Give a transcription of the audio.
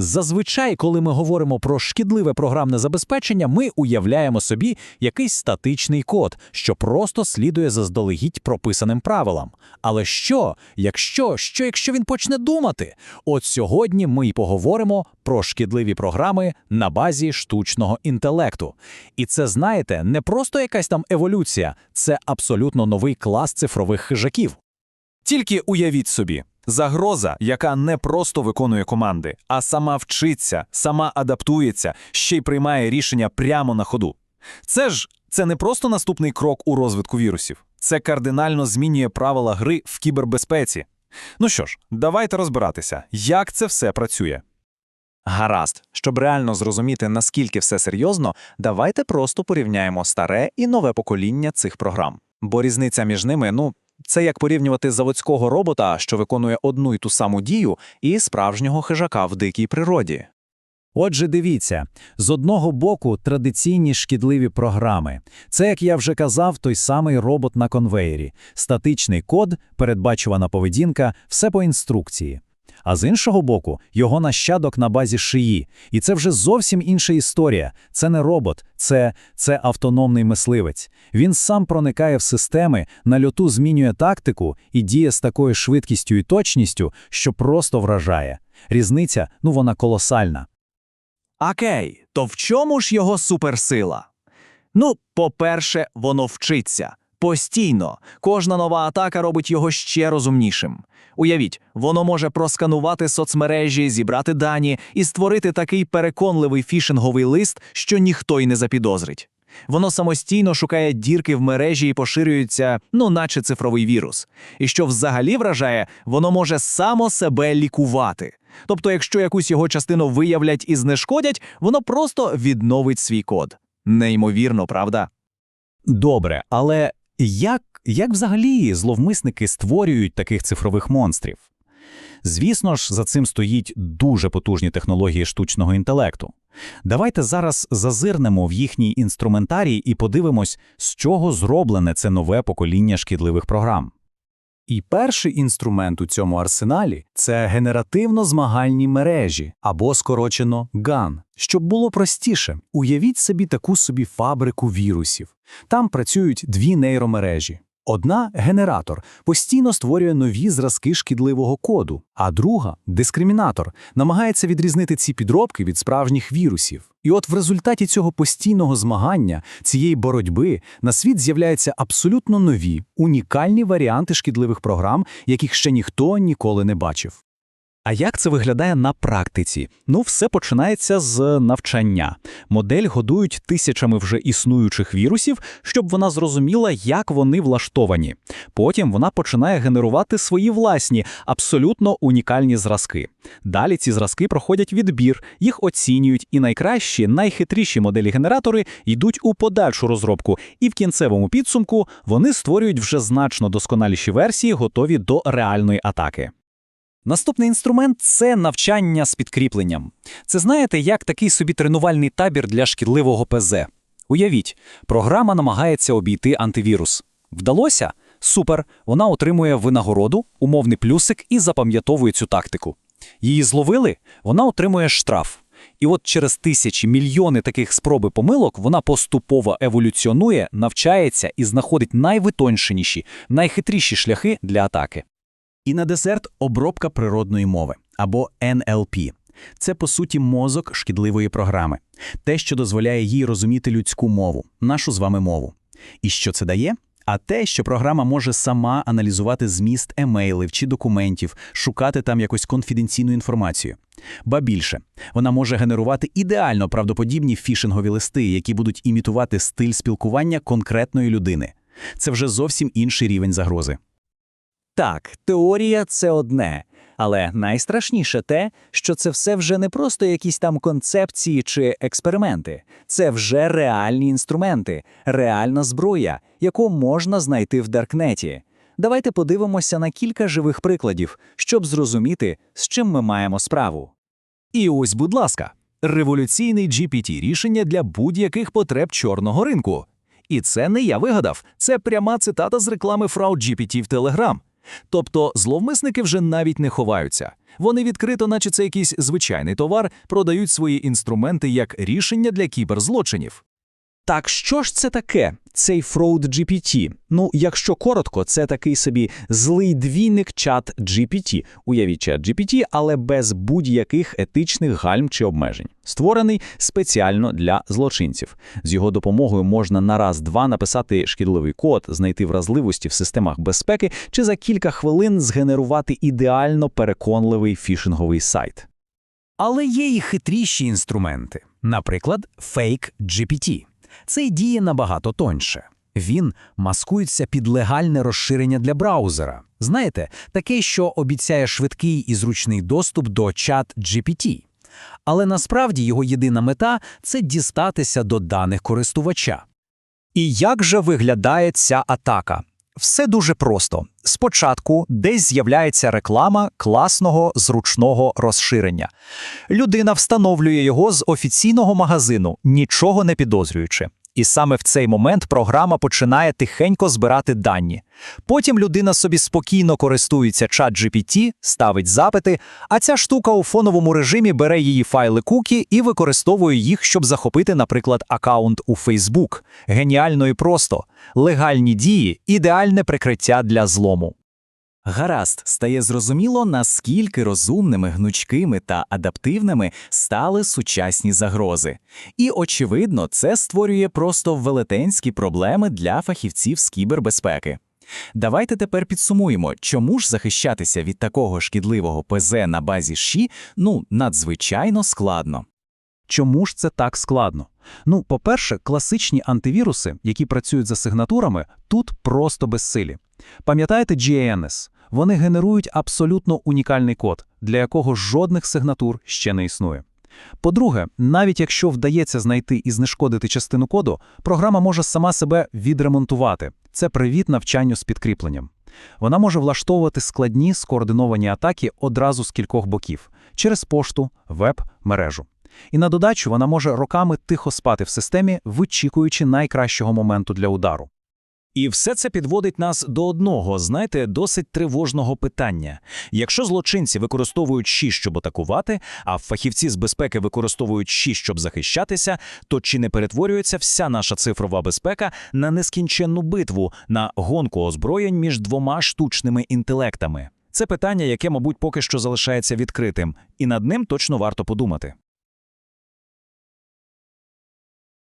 Зазвичай, коли ми говоримо про шкідливе програмне забезпечення, ми уявляємо собі якийсь статичний код, що просто слідує заздалегідь прописаним правилам. Але що, якщо, що якщо він почне думати? От сьогодні ми й поговоримо про шкідливі програми на базі штучного інтелекту. І це, знаєте, не просто якась там еволюція, це абсолютно новий клас цифрових хижаків. Тільки уявіть собі, загроза, яка не просто виконує команди, а сама вчиться, сама адаптується, ще й приймає рішення прямо на ходу. Це ж це не просто наступний крок у розвитку вірусів, це кардинально змінює правила гри в кібербезпеці. Ну що ж, давайте розбиратися, як це все працює. Гаразд, щоб реально зрозуміти, наскільки все серйозно, давайте просто порівняємо старе і нове покоління цих програм. Бо різниця між ними, ну, це як порівнювати заводського робота, що виконує одну й ту саму дію, і справжнього хижака в дикій природі. Отже, дивіться, з одного боку традиційні шкідливі програми. Це, як я вже казав, той самий робот на конвейері, статичний код, передбачувана поведінка, все по інструкції. А з іншого боку, його нащадок на базі шиї. І це вже зовсім інша історія. Це не робот, це, це автономний мисливець. Він сам проникає в системи, на льоту змінює тактику і діє з такою швидкістю і точністю, що просто вражає. Різниця, ну вона колосальна. Окей, то в чому ж його суперсила? Ну, по-перше, воно вчиться. Постійно. Кожна нова атака робить його ще розумнішим. Уявіть, воно може просканувати соцмережі, зібрати дані і створити такий переконливий фішинговий лист, що ніхто й не запідозрить. Воно самостійно шукає дірки в мережі і поширюється, ну, наче цифровий вірус. І що взагалі вражає, воно може само себе лікувати. Тобто, якщо якусь його частину виявлять і знешкодять, воно просто відновить свій код. Неймовірно, правда? Добре, але як, як взагалі зловмисники створюють таких цифрових монстрів? Звісно ж, за цим стоїть дуже потужні технології штучного інтелекту. Давайте зараз зазирнемо в їхній інструментарій і подивимось, з чого зроблене це нове покоління шкідливих програм. І перший інструмент у цьому арсеналі це генеративно-змагальні мережі або скорочено GAN. Щоб було простіше, уявіть собі таку собі фабрику вірусів. Там працюють дві нейромережі. Одна генератор постійно створює нові зразки шкідливого коду, а друга дискримінатор намагається відрізнити ці підробки від справжніх вірусів. І от в результаті цього постійного змагання, цієї боротьби, на світ з'являються абсолютно нові, унікальні варіанти шкідливих програм, яких ще ніхто ніколи не бачив. А як це виглядає на практиці? Ну, все починається з навчання. Модель годують тисячами вже існуючих вірусів, щоб вона зрозуміла, як вони влаштовані. Потім вона починає генерувати свої власні, абсолютно унікальні зразки. Далі ці зразки проходять відбір, їх оцінюють, і найкращі, найхитріші моделі-генератори йдуть у подальшу розробку, і в кінцевому підсумку вони створюють вже значно досконаліші версії, готові до реальної атаки. Наступний інструмент це навчання з підкріпленням. Це знаєте, як такий собі тренувальний табір для шкідливого ПЗ. Уявіть, програма намагається обійти антивірус. Вдалося? Супер! Вона отримує винагороду, умовний плюсик і запам'ятовує цю тактику. Її зловили, вона отримує штраф. І от через тисячі мільйони таких спроби помилок вона поступово еволюціонує, навчається і знаходить найвитонченіші, найхитріші шляхи для атаки. І на десерт обробка природної мови або NLP. Це, по суті, мозок шкідливої програми, те, що дозволяє їй розуміти людську мову, нашу з вами мову. І що це дає? А те, що програма може сама аналізувати зміст емейлів чи документів, шукати там якусь конфіденційну інформацію. Ба більше, вона може генерувати ідеально правдоподібні фішингові листи, які будуть імітувати стиль спілкування конкретної людини. Це вже зовсім інший рівень загрози. Так, теорія це одне, але найстрашніше те, що це все вже не просто якісь там концепції чи експерименти, це вже реальні інструменти, реальна зброя, яку можна знайти в Даркнеті. Давайте подивимося на кілька живих прикладів, щоб зрозуміти, з чим ми маємо справу. І ось, будь ласка, революційний GPT рішення для будь-яких потреб чорного ринку. І це не я вигадав, це пряма цитата з реклами Fraud GPT в Telegram. Тобто зловмисники вже навіть не ховаються. Вони відкрито, наче це якийсь звичайний товар, продають свої інструменти як рішення для кіберзлочинів. Так що ж це таке, цей Fraud GPT? Ну, якщо коротко, це такий собі злий двійник чат GPT. Уявіть чат GPT, але без будь-яких етичних гальм чи обмежень. Створений спеціально для злочинців. З його допомогою можна на раз-два написати шкідливий код, знайти вразливості в системах безпеки чи за кілька хвилин згенерувати ідеально переконливий фішинговий сайт. Але є і хитріші інструменти, наприклад, Fake GPT. Цей діє набагато тоньше. Він маскується під легальне розширення для браузера. Знаєте, таке, що обіцяє швидкий і зручний доступ до чат GPT. Але насправді його єдина мета це дістатися до даних користувача. І як же виглядає ця атака? Все дуже просто. Спочатку десь з'являється реклама класного зручного розширення. Людина встановлює його з офіційного магазину, нічого не підозрюючи. І саме в цей момент програма починає тихенько збирати дані. Потім людина собі спокійно користується чат GPT, ставить запити, а ця штука у фоновому режимі бере її файли кукі і використовує їх, щоб захопити, наприклад, аккаунт у Facebook. Геніально і просто. Легальні дії ідеальне прикриття для злому. Гаразд, стає зрозуміло, наскільки розумними, гнучкими та адаптивними стали сучасні загрози. І, очевидно, це створює просто велетенські проблеми для фахівців з кібербезпеки. Давайте тепер підсумуємо, чому ж захищатися від такого шкідливого ПЗ на базі ШІ, ну, надзвичайно складно. Чому ж це так складно? Ну, по-перше, класичні антивіруси, які працюють за сигнатурами, тут просто безсилі. Пам'ятаєте GANS? Вони генерують абсолютно унікальний код, для якого жодних сигнатур ще не існує. По-друге, навіть якщо вдається знайти і знешкодити частину коду, програма може сама себе відремонтувати. Це привіт навчанню з підкріпленням. Вона може влаштовувати складні скоординовані атаки одразу з кількох боків через пошту, веб, мережу. І на додачу вона може роками тихо спати в системі, вичікуючи найкращого моменту для удару. І все це підводить нас до одного, знаєте, досить тривожного питання. Якщо злочинці використовують ШІ, щоб атакувати, а фахівці з безпеки використовують ШІ, щоб захищатися, то чи не перетворюється вся наша цифрова безпека на нескінченну битву, на гонку озброєнь між двома штучними інтелектами? Це питання, яке, мабуть, поки що залишається відкритим, і над ним точно варто подумати.